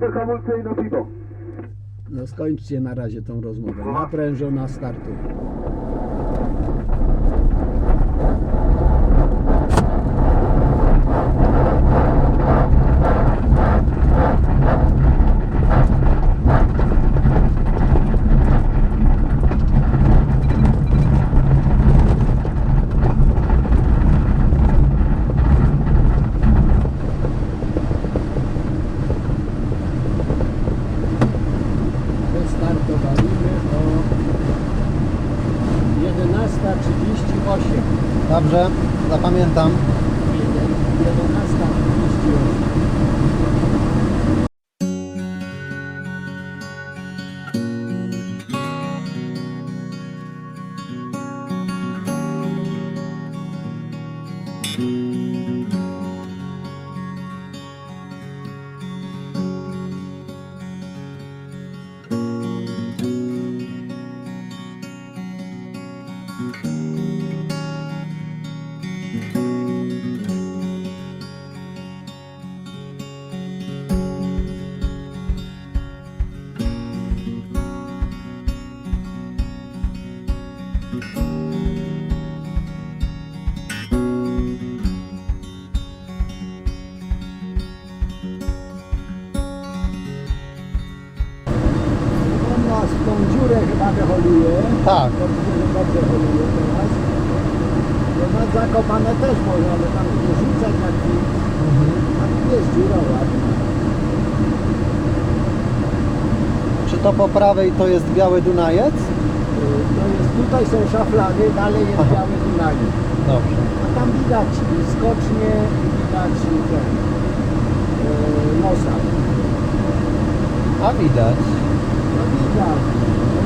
Te hamulce i do piwo. No skończcie na razie tą rozmowę. Naprężona startu. Dobrze, zapamiętam. Wyholuje. Tak. Dobrze, że dobrze holuje teraz. No na zakopane też może, ale tam nie rzucać jak nic. Tam jest dziura ładna. Czy to po prawej to jest biały Dunajec? Y, To jest, tutaj są szaflany, dalej jest Aha. biały Dunaj. Dobrze. A tam widać skocznie i widać ten yy, nosa. A widać. No widać.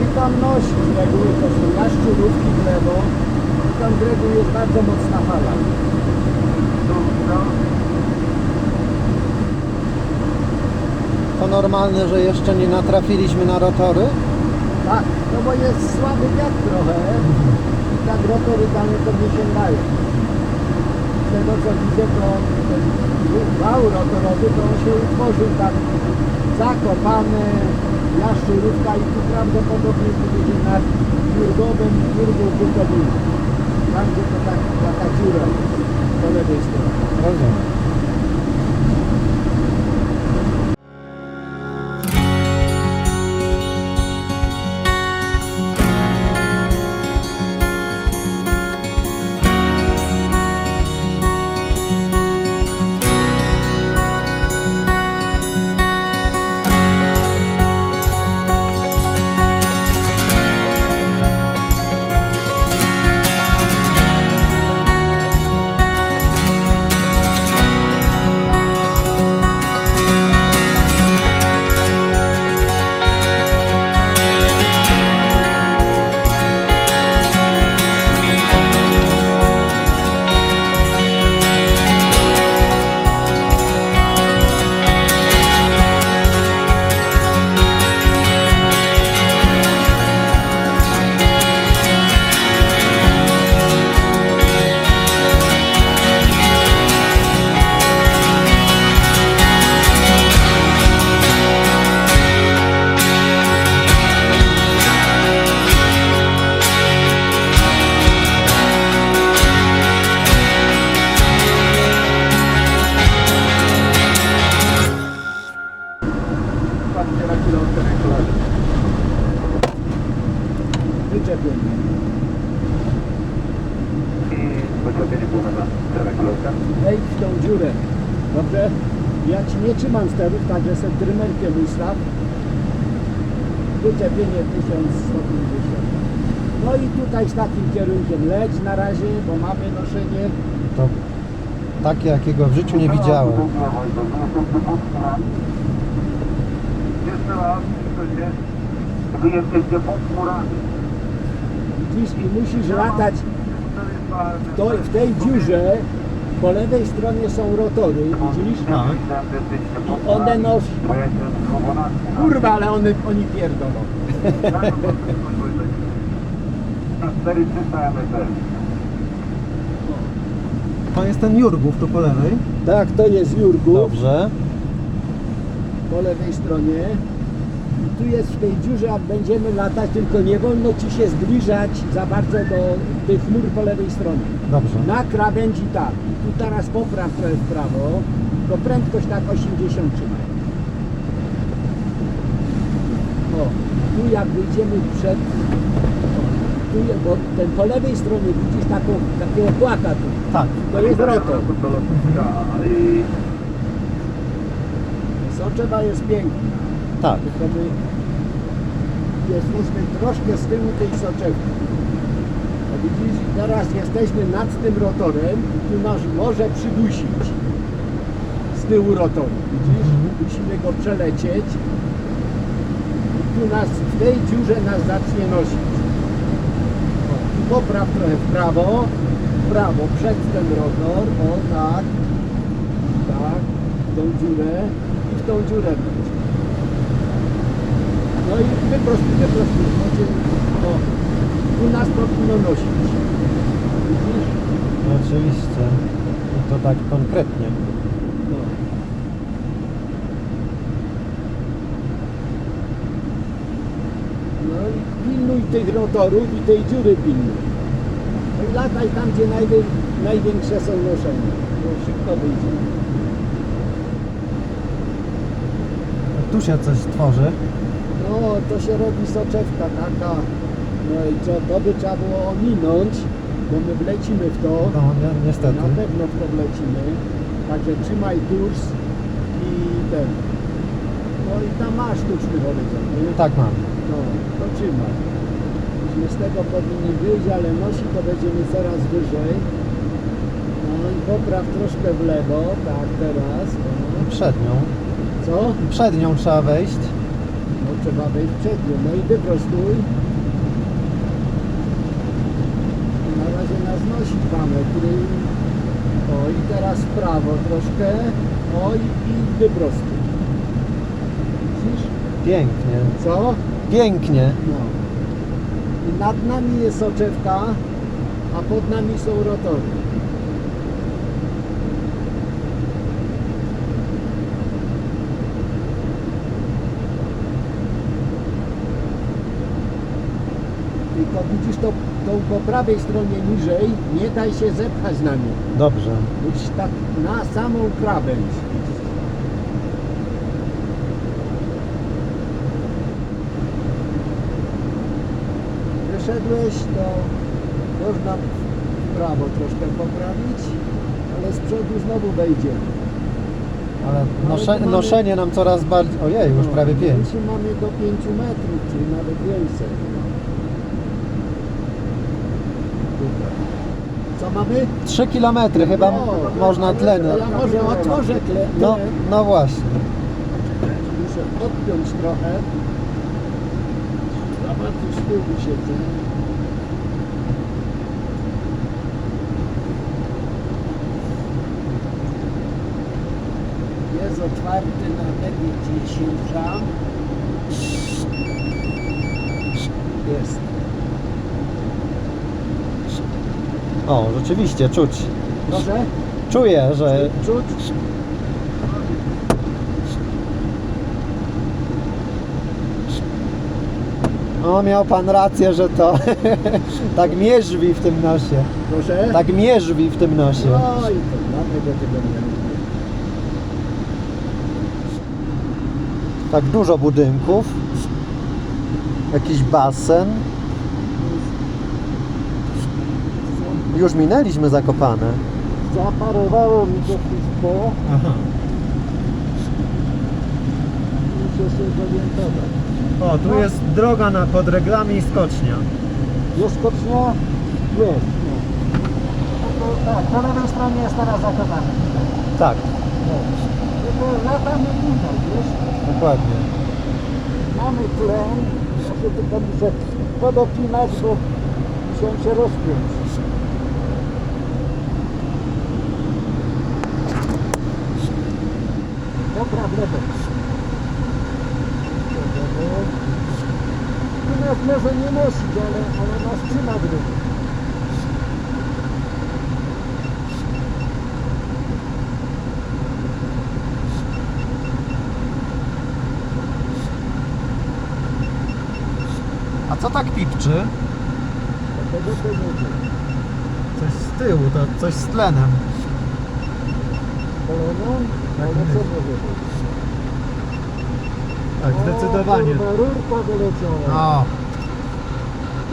No i tam nosi z reguły, to są jaszczurówki w lewo. I tam z reguły jest bardzo mocna fala. To normalne, że jeszcze nie natrafiliśmy na rotory? Tak, no bo jest słaby wiatr trochę i tak rotory daleko nie sięgają. Tego co widzę, to wał rotorowy to on się utworzył tak zakopany, jaszczurówka i tu prawdopodobnie będzie nad Jurgowem, Jurgów Bukowina. Tam gdzie to tak, taka dziura jest tą dziurę. Dobrze? Ja ci nie trzymam sterów, także sobie drymerkiem ustaw. Wyczepienie 1150. No i tutaj z takim kierunkiem leć na razie, bo mamy noszenie. To takie, jakiego w życiu nie widziałem. Jeszcze raz? Wy jesteście pod chmurami. Widzisz i musisz latać bardzo... to, w tej dziurze. Po lewej stronie są rotory, widzisz? Tak. I one schowana. Kurwa, ale one, oni pierdolą. Na 4300 MSL. To jest ten Jurgów tu po lewej. Tak, to jest Jurgów. Dobrze. po lewej stronie. I tu jest w tej dziurze, jak będziemy latać, tylko nie wolno Ci się zbliżać za bardzo do tych chmur po lewej stronie. Dobrze. Na krawędzi tak. I tu teraz popraw trochę w prawo, to prędkość tak 80 trzymaj. O, tu jak wyjdziemy przed... Tu, je- bo ten po lewej stronie widzisz taką, takiego płaka tu. Tak. To jest rotor. Soczewa jest piękna. Tak. Jesteśmy troszkę z tyłu tej soczewki. A widzisz, teraz jesteśmy nad tym rotorem i tu nas może przydusić z tyłu rotoru. Widzisz? Musimy go przelecieć i tu nas, w tej dziurze nas zacznie nosić. Popraw trochę w prawo, w prawo, przed ten rotor, o tak, tak, w tą dziurę i w tą dziurę. No i wyprostuj, wyprostuj. Będzie, o, tu nas powinno nosić. Widzisz? Oczywiście. I to tak konkretnie. No. No i pilnuj tych rotorów i tej dziury pilnuj. No i lataj tam, gdzie najwię, największe są noszenia. Bo szybko wyjdzie. Tu się coś tworzy. No, to się robi soczewka taka. No i co, to by trzeba było ominąć, bo my wlecimy w to. No ni- niestety. Na pewno w to wlecimy. Także trzymaj kurs i ten. No i tam masz sztuczny horyzont. nie? Tak mam. No, to trzymaj. Myśmy z tego powinni wyjść, ale nosi to będziemy coraz wyżej. No i popraw troszkę w lewo, tak teraz. No. Przed nią. Co? Przed nią trzeba wejść. Trzeba wejść przed nią. No i wyprostuj. Na razie nas nosi dwa metry. O i teraz w prawo troszkę. O i, i wyprostuj. Widzisz? Pięknie. Co? Pięknie. No. I nad nami jest soczewka, a pod nami są rotory. Tylko widzisz to, tą po prawej stronie niżej, nie daj się zepchać na nią. Dobrze. Musisz tak na samą krawędź. Wyszedłeś, to można w prawo troszkę poprawić, ale z przodu znowu wejdzie. Ale nosze, tu mamy- noszenie nam coraz bardziej... Ojej, już No, prawie no 5. Tu mamy do 5 metrów, czyli nawet więcej. Tutaj. Co mamy? 3 km chyba No, można tlen. Ja może otworzę tle. No, tlen. no właśnie. Muszę odpiąć trochę. Zobacz, tu z tyłu siedzę. Jest otwarty na DG10 ram. Jest. O, rzeczywiście, czuć. Proszę? Czuję, że Czuć? o, miał pan rację, że to tak mierzwi w tym nosie. Proszę? Tak mierzwi w tym nosie. No i to dlatego tego nie lubię. Tak dużo budynków. Jakiś basen. Już minęliśmy Zakopane. Zaparowało mi to wszystko. Aha. Muszę się zorientować. O, tu jest droga na, pod reglami i skocznia. Jest skocznia? Jest. No. No tak, po lewej stronie jest teraz zakopane. Tak, No. No to latamy tutaj, wiesz? dokładnie. Mamy tlen. Muszę tylko muszę podopinać, bo musiałem się rozpiąć. Tu nas może nie nosić, ale ona nas trzyma w. A co tak pipczy? To. Coś z tyłu, to coś z tlenem. Poloną? Ale co? Tak, zdecydowanie. Rurka wyleciała. O,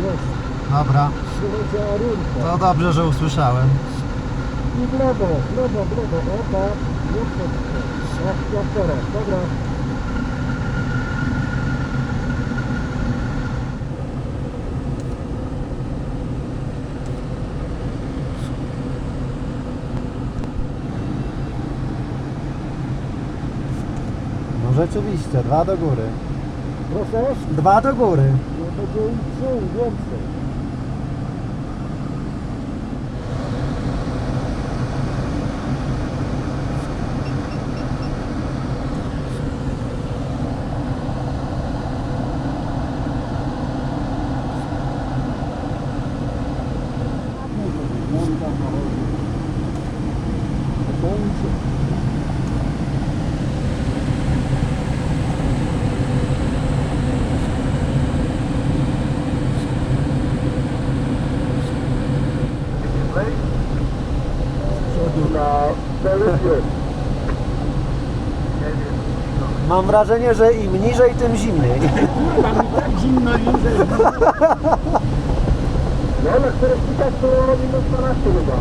Jest, dobra. wyleciała rurka. To dobrze, że usłyszałem. I w lewo, w lewo, w lewo. O tak, już to jak teraz, dobra. No rzeczywiście, dwa do góry. Proszę? Dwa do góry. No ich trzy, więcej. przodu na telefie. Mam wrażenie, że im niżej, tym zimniej. Kurwa, mi tak zimno już, że... No, na których pikach to robi na 12 chyba.